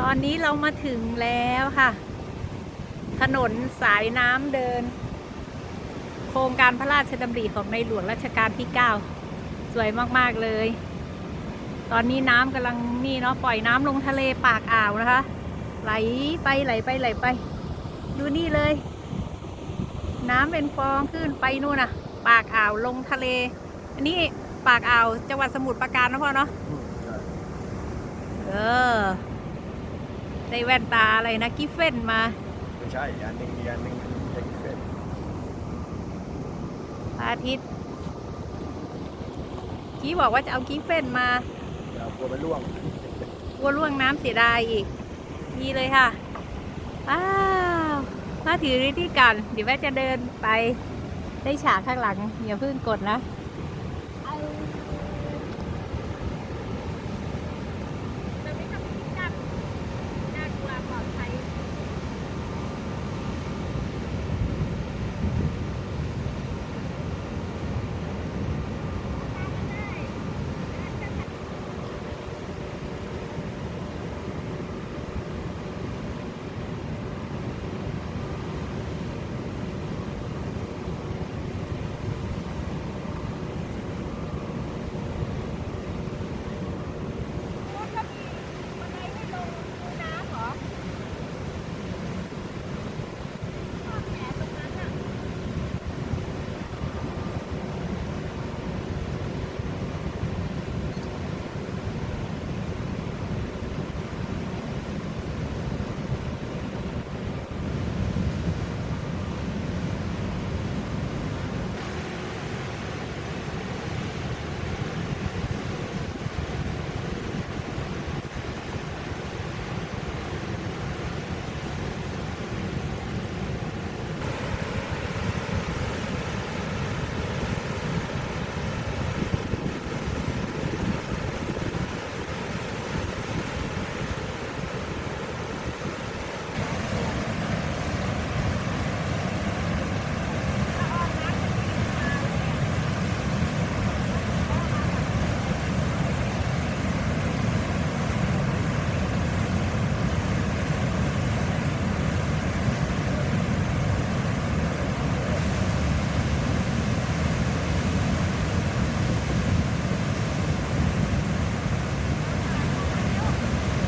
ตอนนี้เรามาถึงแล้วค่ะ ถนนสายน้ำเดิน โครงการพระราชดำริของในหลวงรัชกาลที่ 9 สวยมากๆเลย ตอนนี้น้ำกำลังนี่เนาะปล่อยน้ำลงทะเลปากอ่าวนะคะ ไหลไปไหลไปไหลไป ดูนี่เลย น้ำเป็นฟองขึ้นไปนู่นน่ะ ปากอ่าวลงทะเล อันนี้ปากอ่าวจังหวัดสมุทรปราการนะพ่อเนาะเออ ได้แว่นตาอะไรนะกิฟเฟนมา ไม่ใช่อีกอันหนึ่งอีกอันหนึ่งเช็คเฟสพระอาทิตย์กี้บอกว่าจะเอากิฟเฟนมาอย่ากลัวมันร่วงกลัวล่วงน้ำเสียดายอีกนี่เลยค่ะ ว้าวมาถือที่กัน เดี๋ยวแม่จะเดินไปได้ฉากข้างหลังอย่าเพิ่งกดนะ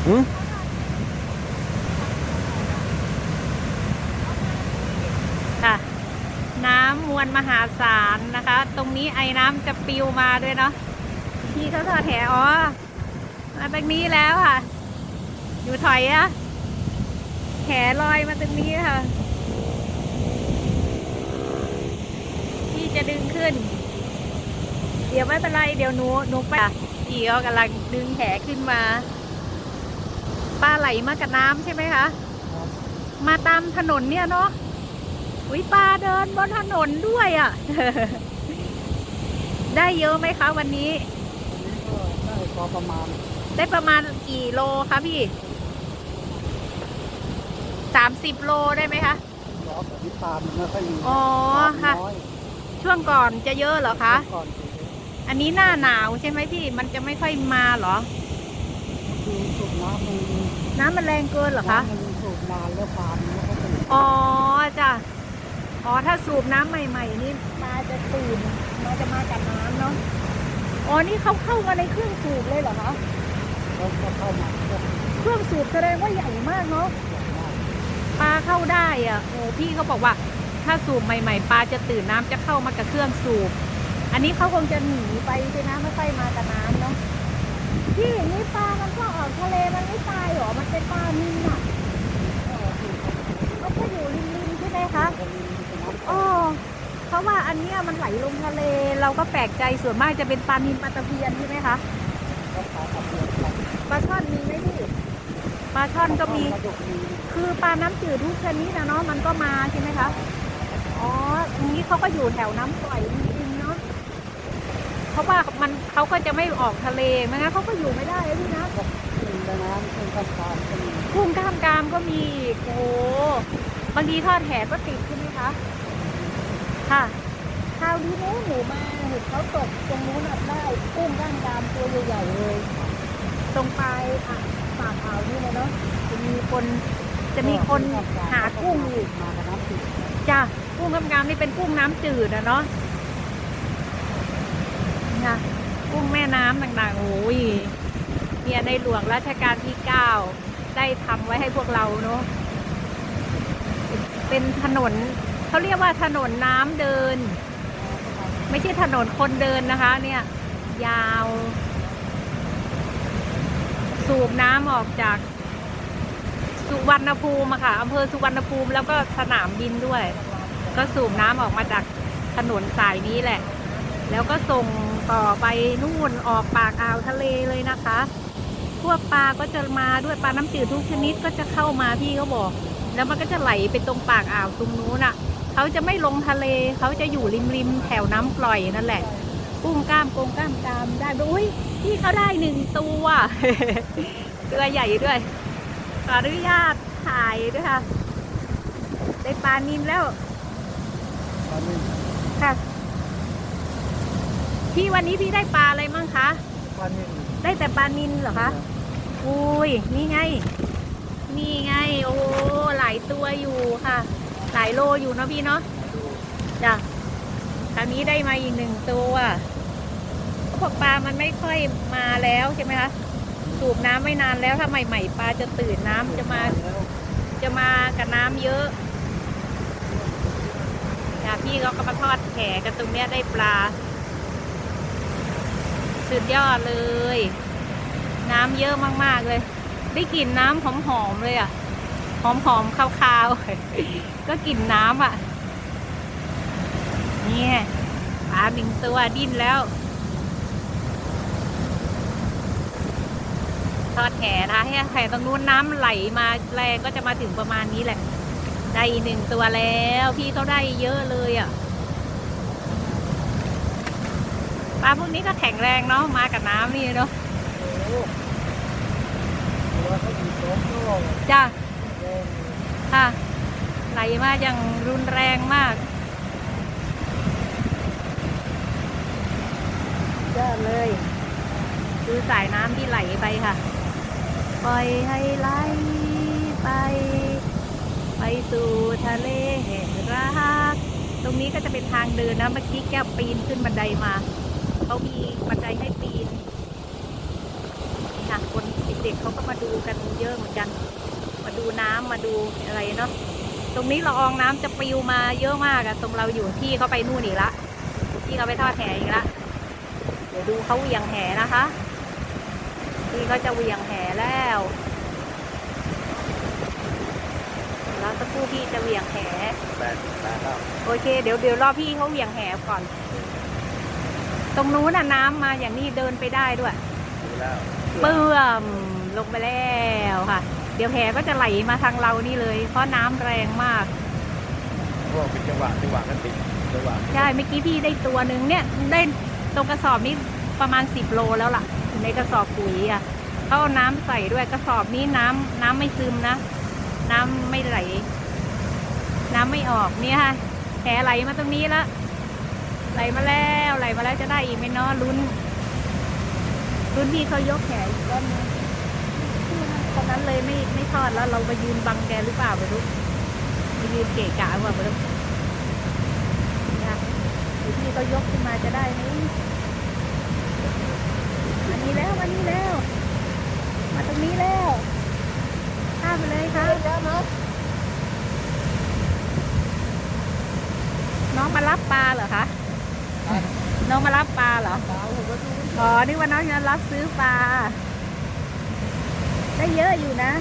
หืมค่ะ น้ำมวลมหาศาลนะคะ ตรงนี้ไอ้น้ำจะปลิวมาด้วยเนาะพี่เขาทอดแหอ๋อมาตรงนี้แล้วค่ะ อยู่ถอยอะแหลอยมาตรงนี้ค่ะ พี่จะดึงขึ้น เดี๋ยวไม่เป็นไร เดี๋ยวหนูหนูไปพี่เขากำลังดึงแหขึ้นมา มากับน้ำใช่ไหมคะ มาตามถนนเนี่ยเนาะอุ้ยปลาเดินบนถนนด้วยอะ่ะ ได้เยอะไหมคะ วันนี้ ได้พอประมาณ ได้ประมาณกี่โลคะพี่สามสิบโลได้ไหมคะล้อแบบที่ปลามันไม่ค่อยมีอ๋อปลามันค่ะน้อยช่วงก่อนจะเยอะเหรอคะก่อนคืออันนี้หน้าหนาวใช่ไหมพี่ มันจะไม่ค่อยมาเหรอคือสูบน้ำมัน น้ำมันแรงเกินเหรอคะน้ำมันสูบนานแล้วปลามันไม่ค่อยตื่นอ๋อจ้ะ อ๋อถ้าสูบน้ำใหม่ๆนี่ปลาจะตื่นมาจะมากับน้ำเนาะ อ๋อนี่เขาเข้ามาในเครื่องสูบเลยเหรอคะแล้วก็เข้ามาก็เครื่องสูบแสดงว่าใหญ่มากเนาะใหญ่มากปลาเข้าได้อะโอ้พี่เขาบอกว่า ถ้าสูบใหม่ ๆ ปลาจะตื่นน้ำจะเข้ามากับเครื่องสูบ อันนี้เขาคงจะหนีไปใช่ไหมไม่ค่อยมากับน้ำเนาะ พี่นี่ปลา มันก็ออกทะเล มันไม่ตายหรอ มันเป็นปลานินอะมันก็อยู่ริมๆใช่ไหมคะคนนี้เป็นน้ำอ๋อเพราะว่าอันเนี้ยมันไหลลงทะเล เราก็แปลกใจส่วนมากจะเป็นปลานินปลาตะเพียนใช่ไหมคะก็ปลาตะเพียนปลาปลาช่อนมีไหมพี่ ปลาช่อนก็มีปลาดุกมี คือปลาน้ำจืดทุกชนิดนะเนาะ มันก็มาใช่ไหมคะ อ๋ออันนี้เขาก็อยู่แถวน้ำปล่อยจริงๆ เนาะเพราะว่ามันเขาก็จะไม่ออกทะเลไม่งั้นเขาก็อยู่ไม่ได้อะพี่นะขึ้นแม่น้ำขึ้นกันตามก็มีกุ้งกล้ามกรามก็มีอีกโอ้โหบางทีทอดแหก็ติดใช่ไหมคะค่ะคราวนี้นู้นหนูมาเห็นเขาตกตรงนู้นน่ะได้กุ้งกล้ามกรามตัวใหญ่ๆเลย ตรงปลายอะปากอ่าวนี่เลยเนาะคนจะมีคนหากุ้งอีกมากับน้ำจืดจ้ะกุ้งกำกามนี่เป็นกุ้งน้ำจืดนะเนาะ ค่ะกุ้งแม่น้ำต่างๆโอ้ยเนี่ยในหลวงรัชกาลที่เก้าได้ทำไว้ให้พวกเราเนาะเป็นถนนเขาเรียกว่าถนนน้ำเดิน ไม่ใช่ถนนคนเดินนะคะ เนี่ย ยาว สูบน้ำออกจากสุวรรณภูมิค่ะอำเภอสุวรรณภูมิแล้วก็สนามบินด้วย ก็สูบน้ำออกมาจากถนนสายนี้แหละ แล้วก็ส่งต่อไปนู่นออกปากอ่าวทะเลเลยนะคะพวกปลาก็จะมาด้วยปลาน้ำจืดทุกชนิดก็จะเข้ามาพี่เขาบอก แล้วมันก็จะไหลไปตรงปากอ่าวตรงนู้นอะเขาจะไม่ลงทะเลเขาจะอยู่ริมริมๆแถวน้ำปล่อยนั่นแหละกุ้งกล้ามกงกล้ามกรามได้ด้วยอุ้ยพี่เขาได้หนึ่งตัวตัวใหญ่ด้วยขออนุญาตถ่ายด้วยค่ะได้ปลานินแล้วตอนนี้ค่ะ พี่วันนี้พี่ได้ปลาอะไรมั่งคะตอนนี้ได้แต่ปลานินเหรอคะ อุ้ย นี่ไง นี่ไง โอ้โหหลายตัวอยู่ค่ะ หลายโลอยู่เนาะพี่เนาะ จ้ะคราวนี้ได้มาอีกหนึ่งตัวพวกปลามันไม่ค่อยมาแล้วใช่ไหมคะ สูบน้ำไม่นานแล้วถ้าใหม่ ๆ ปลาจะตื่นน้ำจะมาแล้วจะมากับน้ำเยอะจ้ะพี่เขาก็มาทอดแขกันตรงเนี้ยได้ปลา สุดยอดเลย น้ำเยอะมากๆเลย ได้กลิ่นน้ำหอมๆเลยอะ หอมๆคาวๆ ก็กลิ่นน้ำอะ เนี่ยปลาหนึ่งตัวดิ้นแล้ว ทอดแหนะคะให้แหตรงนู้นน้ำไหลมาแรงก็จะมาถึงประมาณนี้แหละ ได้อีกหนึ่งตัวแล้ว พี่เขาได้เยอะเลยอะ ปลาพวกนี้ก็แข็งแรงเนาะมากับน้ำนี่เนาะโอ้โหตัวเขาอยู่สองโลกจ้าแรงค่ะไหลมาอย่างรุนแรงมากยอดเลยคือสายน้ำที่ไหลไปค่ะ ปล่อยให้ไหลไป ไปสู่ทะเลแห่งรัก ตรงนี้ก็จะเป็นทางเดินนะ เมื่อกี้แก้วปีนขึ้นบันไดมา เขามีบันไดให้ปีนนี่ค่ะคนเด็กๆเขาก็มาดูกันเยอะเหมือนกัน มาดูน้ำมาดูอะไรเนาะตรงนี้ละอองน้ำจะปลิวมาเยอะมากอะตรงเราอยู่ที่เขาไปนู่นอีกละที่เขาไปทอดแหอีกละเดี๋ยวดูเขาเหวี่ยงแหนะคะที่เขาจะเหวี่ยงแหแล้วแล้วสักครู่พี่จะเหวี่ยงแหแปดแปดแล้วโอเค เดี๋ยวเดี๋ยวรอพี่เขาเหวี่ยงแหก่อน ตรงนู้นน่ะน้ำมาอย่างนี้เดินไปได้ด้วยดูแล้วเปื่อมลงไปแล้วค่ะ เดี๋ยวแหก็จะไหลมาทางเรานี่เลย เพราะน้ำแรงมากพวกเป็นจังหวะจังหวะกันติดจังหวะใช่เมื่อกี้พี่ได้ตัวหนึ่งเนี่ยได้ตรงกระสอบนี้ประมาณสิบโลแล้วล่ะอยู่ในกระสอบปุ๋ยอะเขาเอาน้ำใส่ด้วยกระสอบนี้น้ำน้ำไม่ซึมนะ น้ำไม่ไหล น้ำไม่ออกเนี่ยค่ะแหไหลมาตรงนี้แล้ว ไหลมาแล้วไหลมาแล้วจะได้อีกไหมเนาะลุ้นลุ้นที่เขายกแขนอีกรอบนึงคนนั้นเลยไม่ไม่ทอดแล้วเราไปยืนบังแกหรือเปล่าไม่รู้ไปยืนเกะกะหรือเปล่าไม่รู้เนี่ยหรือที่เขายกขึ้นมาจะได้ไหมมานี้แล้วมานี้แล้ว มาตรงนี้แล้วข้ามไปเลยครับแล้วนะน้องมารับปลาเหรอคะ น้องมารับปลาเหรออ๋อนี่ว่าน้องจะรับซื้อปลา ได้เยอะอยู่นะ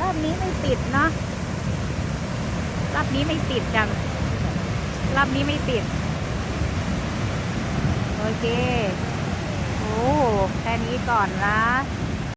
รอบนี้ไม่ติดเนาะ รอบนี้ไม่ติดกัน รอบนี้ไม่ติด โอเค โอ้ แค่นี้ก่อนละ